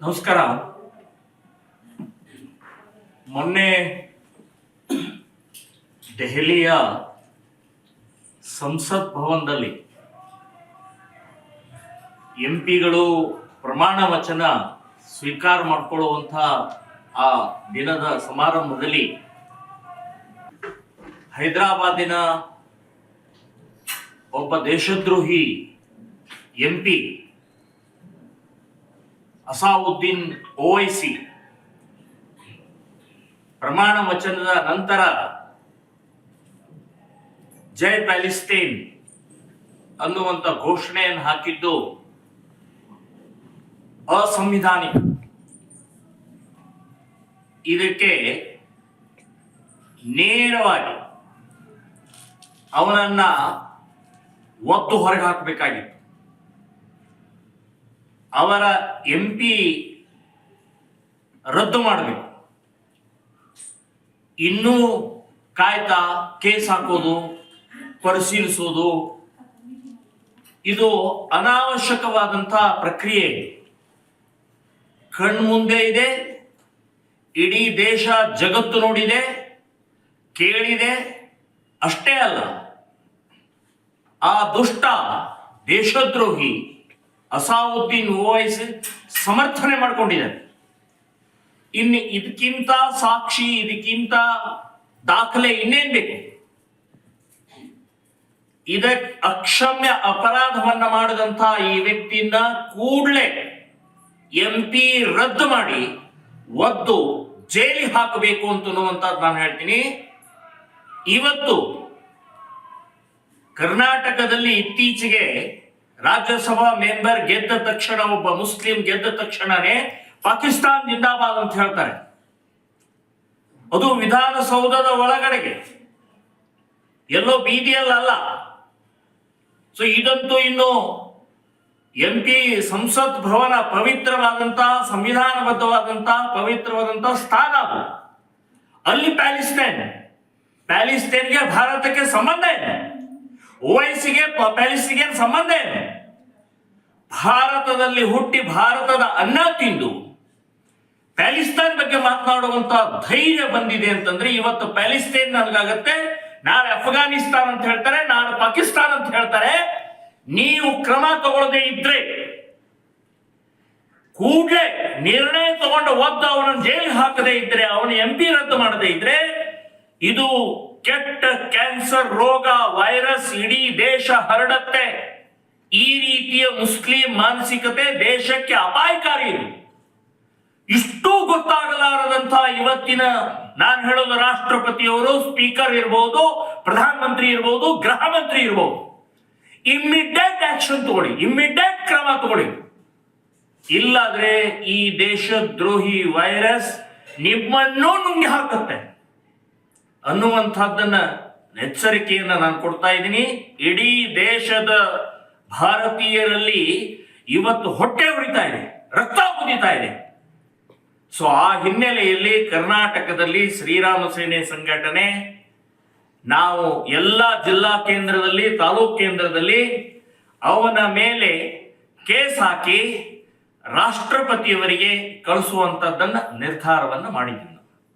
ನಮಸ್ಕಾರ. ಮೊನ್ನೆ ದೆಹಲಿಯ ಸಂಸತ್ ಭವನದಲ್ಲಿ ಎಂ ಪಿಗಳು ಪ್ರಮಾಣ ವಚನ ಸ್ವೀಕಾರ ಮಾಡಿಕೊಳ್ಳುವಂಥ ಆ ದಿನದ ಸಮಾರಂಭದಲ್ಲಿ ಹೈದರಾಬಾದಿನ ಒಬ್ಬ ದೇಶದ್ರೋಹಿ ಎಂ ಪಿ ಅಸಾವುದ್ದೀನ್ ಓವೈಸಿ. ಪ್ರಮಾಣ ವಚನದ ನಂತರ ಜೈ ಪ್ಯಾಲಿಸ್ತೀನ್ ಅನ್ನುವಂತ ಘೋಷಣೆಯನ್ನು ಹಾಕಿದ್ದು ಅಸಂವಿಧಾನಿಕ. ಇದಕ್ಕೆ ನೇರವಾಗಿ ಅವನನ್ನ ಒತ್ತು ಹೊರಗೆ ಹಾಕಬೇಕಾಗಿತ್ತು. ಅವರ ಎಂ ಪಿ ರದ್ದು ಮಾಡಬೇಕು. ಇನ್ನೂ ಕಾಯ್ತಾ ಕೇಸ್ ಹಾಕೋದು, ಪರಿಶೀಲಿಸೋದು, ಇದು ಅನಾವಶ್ಯಕವಾದಂತಹ ಪ್ರಕ್ರಿಯೆ. ಕಣ್ಮುಂದೆ ಇದೆ, ಇಡೀ ದೇಶ ಜಗತ್ತು ನೋಡಿದೆ, ಕೇಳಿದೆ, ಅಷ್ಟೇ ಅಲ್ಲ. ಆ ದುಷ್ಟ ದೇಶದ್ರೋಹಿ ಅಸಾವುದ್ದೀನ್ ಓವೈಸಿ ಸಮರ್ಥನೆ ಮಾಡ್ಕೊಂಡಿದ್ದಾರೆ ಇನ್ನು ಇದಕ್ಕಿಂತ ಸಾಕ್ಷಿ, ಇದಕ್ಕಿಂತ ದಾಖಲೆ ಇನ್ನೇನ್ ಬೇಕು? ಇದಕ್ ಅಕ್ಷಮ್ಯ ಅಪರಾಧವನ್ನ ಮಾಡಿದಂತ ಈ ವ್ಯಕ್ತಿಯನ್ನ ಕೂಡಲೇ ಎಂ ಪಿ ರದ್ದು ಮಾಡಿ ಒದ್ದು ಜೈಲಿಗೆ ಹಾಕಬೇಕು ಅಂತನ್ನುವಂಥದ್ದು ನಾನು ಹೇಳ್ತೀನಿ. ಇವತ್ತು ಕರ್ನಾಟಕದಲ್ಲಿ ಇತ್ತೀಚೆಗೆ ರಾಜ್ಯಸಭಾ ಮೆಂಬರ್ ಗೆದ್ದ ತಕ್ಷಣ ಒಬ್ಬ ಮುಸ್ಲಿಂ ಗೆದ್ದ ತಕ್ಷಣನೇ ಪಾಕಿಸ್ತಾನ್ ಜಿಂದಾಬಾದ್ ಅಂತ ಹೇಳ್ತಾರೆ. ಅದು ವಿಧಾನಸೌಧದ ಒಳಗಡೆಗೆ. ಎಲ್ಲೋ ಬೀದಿಯಲ್ಲ ಸೊ ಇದಂತೂ ಇನ್ನು ಎಂ ಪಿ ಸಂಸತ್ ಭವನ ಪವಿತ್ರವಾದಂತಹ, ಸಂವಿಧಾನಬದ್ಧವಾದಂತಹ, ಪವಿತ್ರವಾದಂತಹ ಸ್ಥಾನ ಅದು. ಅಲ್ಲಿ ಪ್ಯಾಲಿಸ್ಟೈನ್. ಪ್ಯಾಲಿಸ್ಟೈನ್ಗೆ ಭಾರತಕ್ಕೆ ಸಂಬಂಧ ಇದೆ. ಓವೈಸಿಗೆ ಪ್ಯಾಲಿಸಿಗೆ ಸಂಬಂಧ ಇದೆ ಭಾರತದಲ್ಲಿ ಹುಟ್ಟಿ ಭಾರತದ ಅನ್ನ ತಿಂದು ಪ್ಯಾಲಿಸ್ತಾನ್ ಬಗ್ಗೆ ಮಾತನಾಡುವಂತ ಧೈರ್ಯ ಬಂದಿದೆ ಅಂತಂದ್ರೆ ಇವತ್ತು ಪ್ಯಾಲಿಸ್ತೈನ್ ನನಗಾಗತ್ತೆ, ನಾಳೆ ಅಫ್ಘಾನಿಸ್ತಾನ್ ಅಂತ ಹೇಳ್ತಾರೆ, ನಾಳೆ ಪಾಕಿಸ್ತಾನ್ ಅಂತ ಹೇಳ್ತಾರೆ. ನೀವು ಕ್ರಮ ತಗೊಳ್ಳದೆ ಇದ್ರೆ, ಕೂಡಲೇ ನಿರ್ಣಯ ತಗೊಂಡು ಒದ್ದು ಅವನನ್ನು ಜೈಲಿಗೆ ಹಾಕದೇ ಇದ್ರೆ, ಅವನ ಎಂ ಪಿ ರದ್ದು ಮಾಡದೇ ಇದ್ರೆ, ಇದು ಕೆಟ್ಟ ಕ್ಯಾನ್ಸರ್ ರೋಗ, ವೈರಸ್ ಇಡೀ ದೇಶ ಹರಡತ್ತೆ. ಈ ರೀತಿಯ ಮುಸ್ಲಿಂ ಮಾನಸಿಕತೆ ದೇಶಕ್ಕೆ ಅಪಾಯಕಾರಿ ಇಷ್ಟು ಗೊತ್ತಾಗಲಾರದಂತ ಇವತ್ತಿನ ನಾನು ಹೇಳೋದು ರಾಷ್ಟ್ರಪತಿಯವರು, ಸ್ಪೀಕರ್ ಇರ್ಬೋದು, ಪ್ರಧಾನಮಂತ್ರಿ ಇರ್ಬೋದು, ಗೃಹ ಮಂತ್ರಿ ಇರ್ಬೋದು. ಇಮ್ಮಿಡಿಯೇಟ್ ಆಕ್ಷನ್ ತಗೊಳ್ಳಿ ಇಮ್ಮಿಡಿಯೇಟ್ ಕ್ರಮ ತಗೊಳ್ಳಿ. ಇಲ್ಲಾದ್ರೆ ಈ ದೇಶದ್ರೋಹಿ ವೈರಸ್ ನಿಮ್ಮನ್ನು ನುಂಗಿ ಹಾಕುತ್ತೆ. ಅನ್ನುವಂಥದ್ದನ್ನ ಎಚ್ಚರಿಕೆಯನ್ನ ನಾನು ಕೊಡ್ತಾ ಇದ್ದೀನಿ. ಇಡೀ ದೇಶದ ಭಾರತೀಯರಲ್ಲಿ ಇವತ್ತು ಹೊಟ್ಟೆ ಉರಿತಾ ಇದೆ, ರಕ್ತ ಕುದೀತಾ ಇದೆ. ಸೊ ಆ ಹಿನ್ನೆಲೆಯಲ್ಲಿ ಕರ್ನಾಟಕದಲ್ಲಿ ಶ್ರೀರಾಮ ಸೇನೆ ಸಂಘಟನೆ, ನಾವು ಎಲ್ಲ ಜಿಲ್ಲಾ ಕೇಂದ್ರದಲ್ಲಿ, ತಾಲೂಕ್ ಕೇಂದ್ರದಲ್ಲಿ ಅವನ ಮೇಲೆ ಕೇಸ್ ಹಾಕಿ ರಾಷ್ಟ್ರಪತಿಯವರಿಗೆ ಕಳಿಸುವಂತದ್ದನ್ನ ನಿರ್ಧಾರವನ್ನು ಮಾಡಿದ್ದೀನಿ